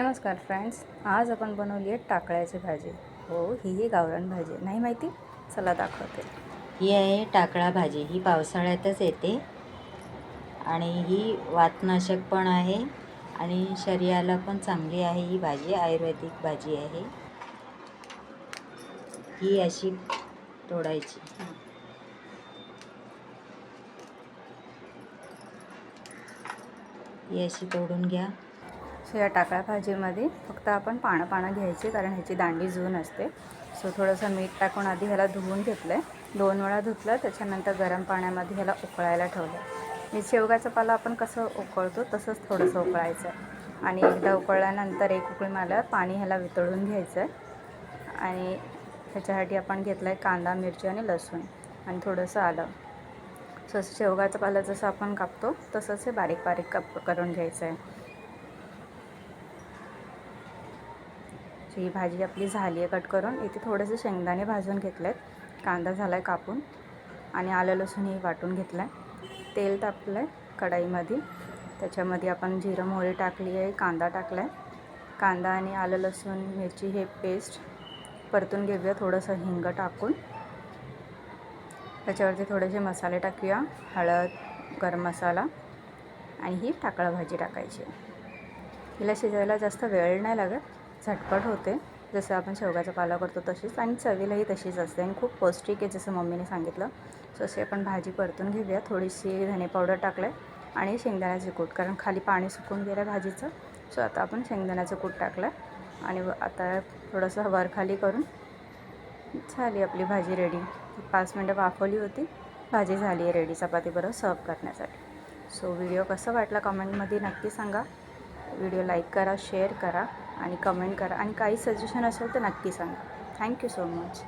नमस्कार फ्रेंड्स आज आपण बनवली आहे टाकळ्याची भाजी. हो ही ही गावरान भाजी नाही माहिती? चला दाखवते. ही आहे टाकळा भाजी. ही पावसाळ्यातच येते. आणि ही वातनाशक पण आहे. आणि शरीराला पण चांगली आहे ही भाजी. आयुर्वेदिक भाजी आहे. ही अशी तोडायची. ही अशी तोडून घ्या. सो या टाकळ्या भाजीमध्ये फक्त आपण पानं पानं घ्यायची कारण ह्याची दांडी जून असते. सो थोडंसं मीठ टाकून आधी ह्याला धुवून घेतलं आहे दोन वेळा धुतलं त्याच्यानंतर गरम पाण्यामध्ये ह्याला उकळायला ठेवलं मी शेवगाचा पाला आपण कसं उकळतो तसंच थोडंसं उकळायचं. आहे आणि एकदा उकळल्यानंतर एक उकळी मारल्यावर पाणी ह्याला वितळून घ्यायचं आहे आणि ह्याच्यासाठी आपण घेतलं आहे कांदा मिरची आणि लसूण आणि थोडंसं आलं. सो शेवगाचा पाला जसं आपण कापतो तसंच हे बारीक बारीक काप करून घ्यायचं आहे सो ही भाजी आपली झाली आहे कट करून इथे थोडेसे शेंगदाणे भाजून घेतले आहेत कांदा झाला आहे कापून. आणि आलं लसूणही वाटून घेतलं आहे तेल तापलं आहे कढाईमध्ये. त्याच्यामध्ये आपण जिरं मोहरी टाकली आहे कांदा टाकला आहे कांदा आणि आलं लसूण मिरची हे पेस्ट परतून घेऊया थोडंसं हिंग टाकून. त्याच्यावरती थोडेसे मसाले टाकूया हळद गरम मसाला आणि ही टाकळा भाजी टाकायची हिला शिजायला जास्त वेळ नाही लागत. झटपट होते. जसं आपण शेवगाचा पाला करतो तशीच आणि चवीलाही तशीच असते आणि खूप पौष्टिक आहे जसं मम्मीने सांगितलं. सो अशी आपण भाजी परतून घेऊया. थोडीशी धने पावडर टाकलं आहे आणि शेंगदाण्याचे कूट कारण खाली पाणी सुकून गेलं आहे भाजीचं. सो आता आपण शेंगदाण्याचं कूट टाकलं आहे आणि व- आता थोडंसं वरखाली करून झाली आपली भाजी रेडी पाच मिनटं वाफवली होती. भाजी झाली आहे रेडी चपातीबरोबर सर्व करण्यासाठी. सो व्हिडिओ कसा वाटला कमेंटमध्ये नक्की सांगा. व्हिडिओ लाईक करा शेअर करा. आणि कमेंट करा. आणि काही सजेशन असेल तर नक्की सांगा. Thank you so much.